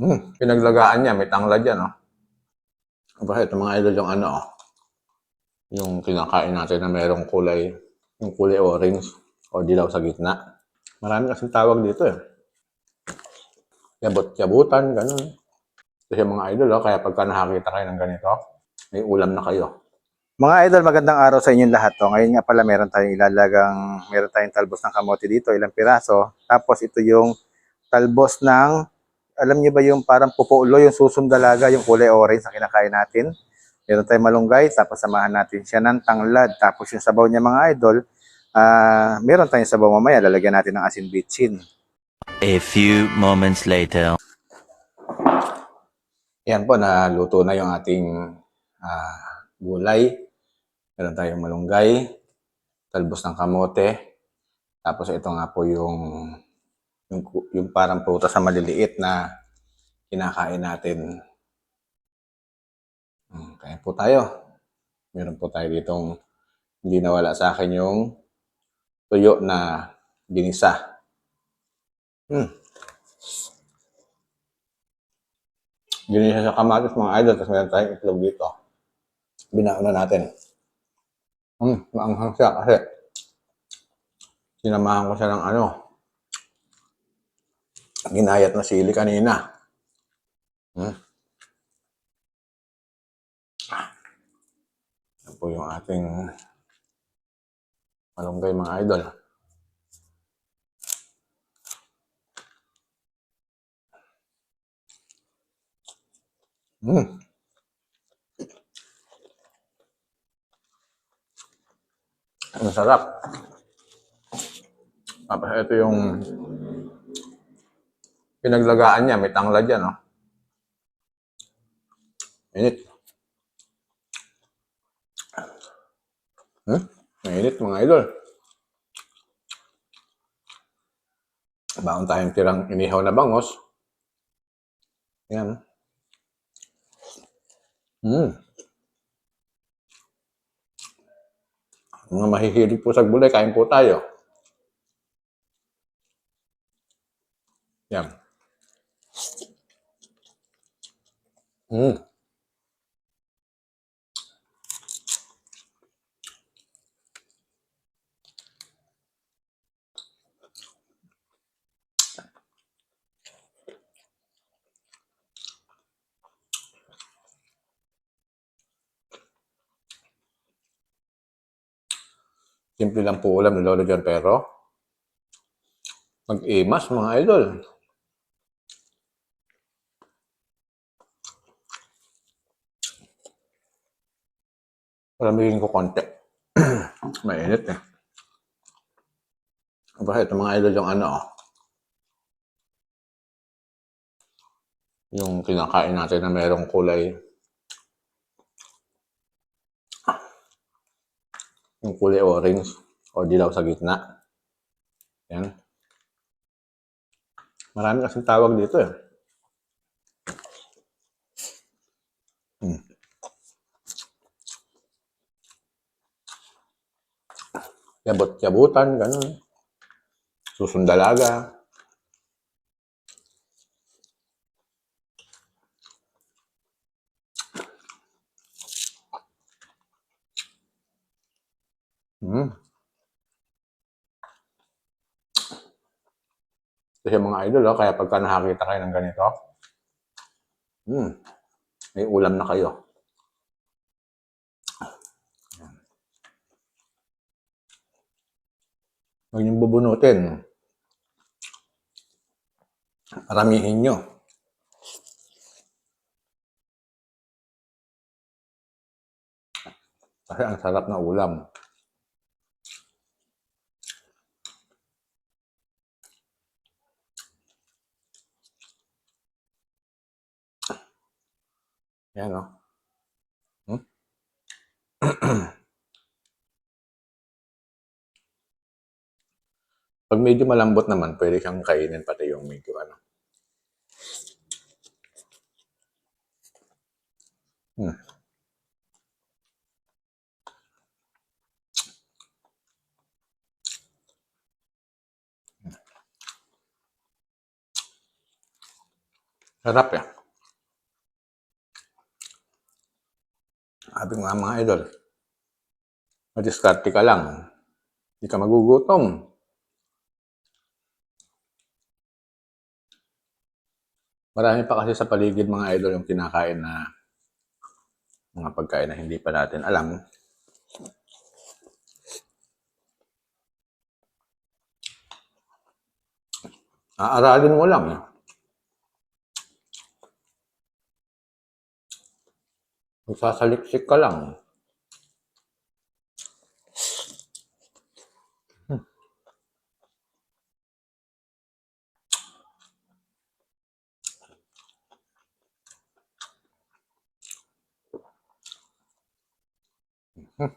Hmm, pinaglagaan niya, may tanglad yan, oh. Ito mga idol yung ano, oh. Yung kinakain natin na merong kulay, yung kulay orange o dilaw sa gitna. Marami kasing tawag dito, eh. Yabot-yabutan, ganun. Kasi mga idol, oh, kaya pagka nakakita kayo ng ganito, may ulam na kayo. Mga idol, magandang araw sa inyong lahat. To. Ngayon nga pala meron tayong ilalagang, meron tayong talbos ng kamote dito, ilang piraso. Tapos ito yung talbos ng, alam niyo ba yung parang pupulo, yung susundalaga, yung kulay orange na kinakain natin. Meron tayong malunggay, tapos samahan natin siya ng tanglad. Tapos yung sabaw niya mga idol, ah meron tayong sabaw mamaya, lalagyan natin ng asin bitchin. A few moments later. Yan po, naluto na yung ating ah, gulay. Meron tayong malunggay, talbos ng kamote. Tapos ito nga po yung, yung, yung parang prutas na maliliit na kinakain natin. Hmm, Kaya po tayo. Meron po tayo ditong hindi nawala sa akin yung tuyo na ginisa. Hmm. Ginisa sa kamatis mga idol, tapos meron tayong itlog dito. Binaon na natin. Hmm, maanghang siya kasi sinamahan ko siya ng ano, ginayat na sili kanina. Hmm. Yan po yung ating malunggay mga idol. Hmm. Ang sarap. Tapos ito yung pinaglagaan niya. May tanglad yan, no? Init. Hmm? Mainit, mga idol. Baon tayong tirang inihaw na bangos. Yan. Hmm. Mga mahihilig po sa gulay, kain po tayo. Yan. Mm. Simple lang po ulam ni Lolo John pero mag-imas mga idol. Palamigin ko konti. Mainit eh. Bakit? Ito mga idol yung ano oh. Yung kinakain natin na merong kulay. Yung kulay orange o dilaw sa gitna. Yan. Marami kasing tawag dito eh. Hmm. Yabot-yabutan, ganun. Susundalaga. Hmm. Kasi mga idol, oh, kaya pagka nakakita kayo ng ganito, hmm, may ulam na kayo. Yan. Huwag niyong bubunutin. Paramihin nyo. Kasi ang sarap na ulam. Yan, no? Hmm? Pag medyo malambot naman, pwede siyang kainin pati yung medyo ano. Hmm. Sarap yan. Sabi ko nga mga idol, madiskarte ka lang. Hindi ka magugutom. Marami pa kasi sa paligid mga idol yung kinakain na mga pagkain na hindi pa natin alam. Aaralin mo lang. Magsasaliksik ka lang.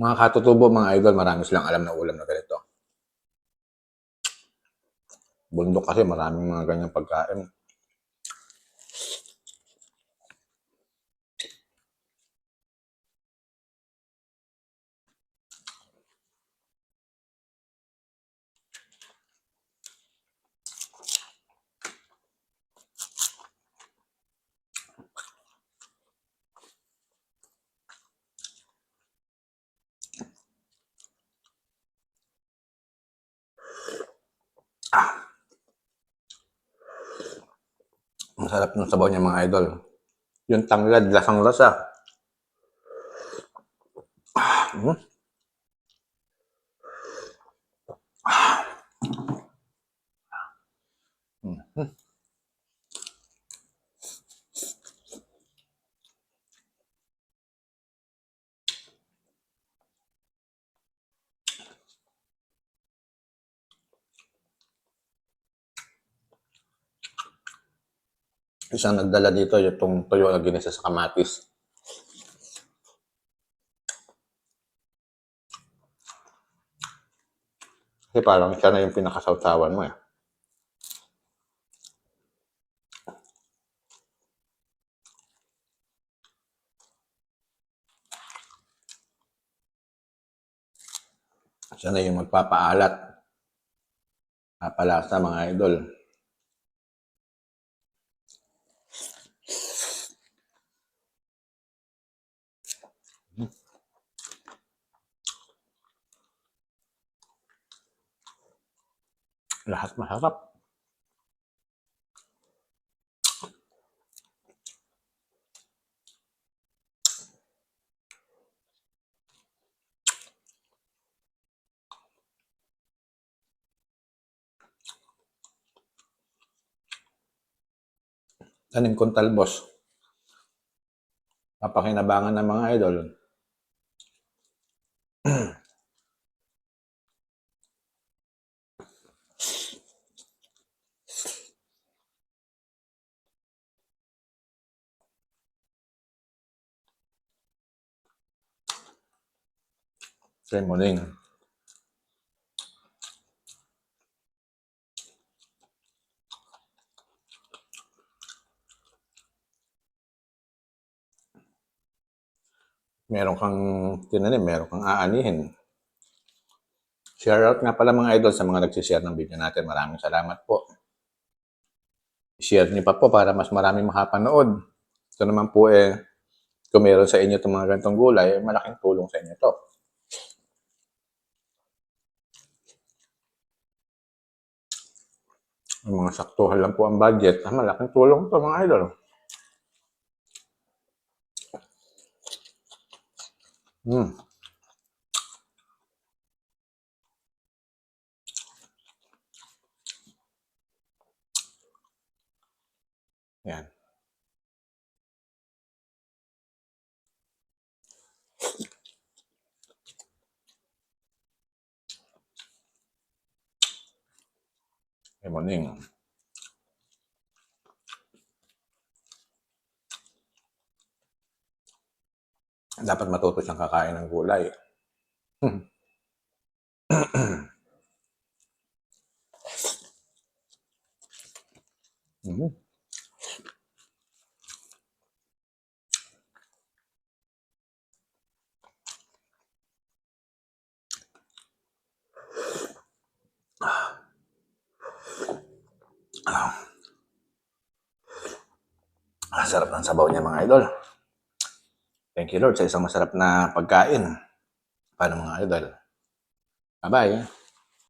Mga katutubo, mga idol, marami silang alam na ulam na ganito. Bundok kasi maraming mga ganyang pagkain. Sarap ng sabaw niya mga idol. Yung tanglad, lasang lasa. Ah, mm. Isang nagdala dito, itong tuyo na ginisa sa kamatis. Kasi parang siya na yung pinakasawsawan mo eh. Siya na yung magpapaalat. Papalasa mga idol. Lahat masarap. Tanim kong talbos. Papakinabangan ng mga idol. Tremoning. Meron kang tinanim, meron kang aanihin. Share out nga pala mga idol sa mga nagsishare ng video natin. Maraming salamat po. Share niyo pa po para mas maraming makapanood. Ito naman po eh, kung meron sa inyo itong mga ganitong gulay, malaking tulong sa inyo to. Ang mga saktuhan lang po ang budget. Ah, malaking tulong to mga idol. Hmm. Yan. Morning. Dapat matuto siyang kakain ng gulay. Mhm. Ah, sarap ng sabaw niya mga idol. Thank you Lord sa isang masarap na pagkain. Paano mga idol? Bye-bye.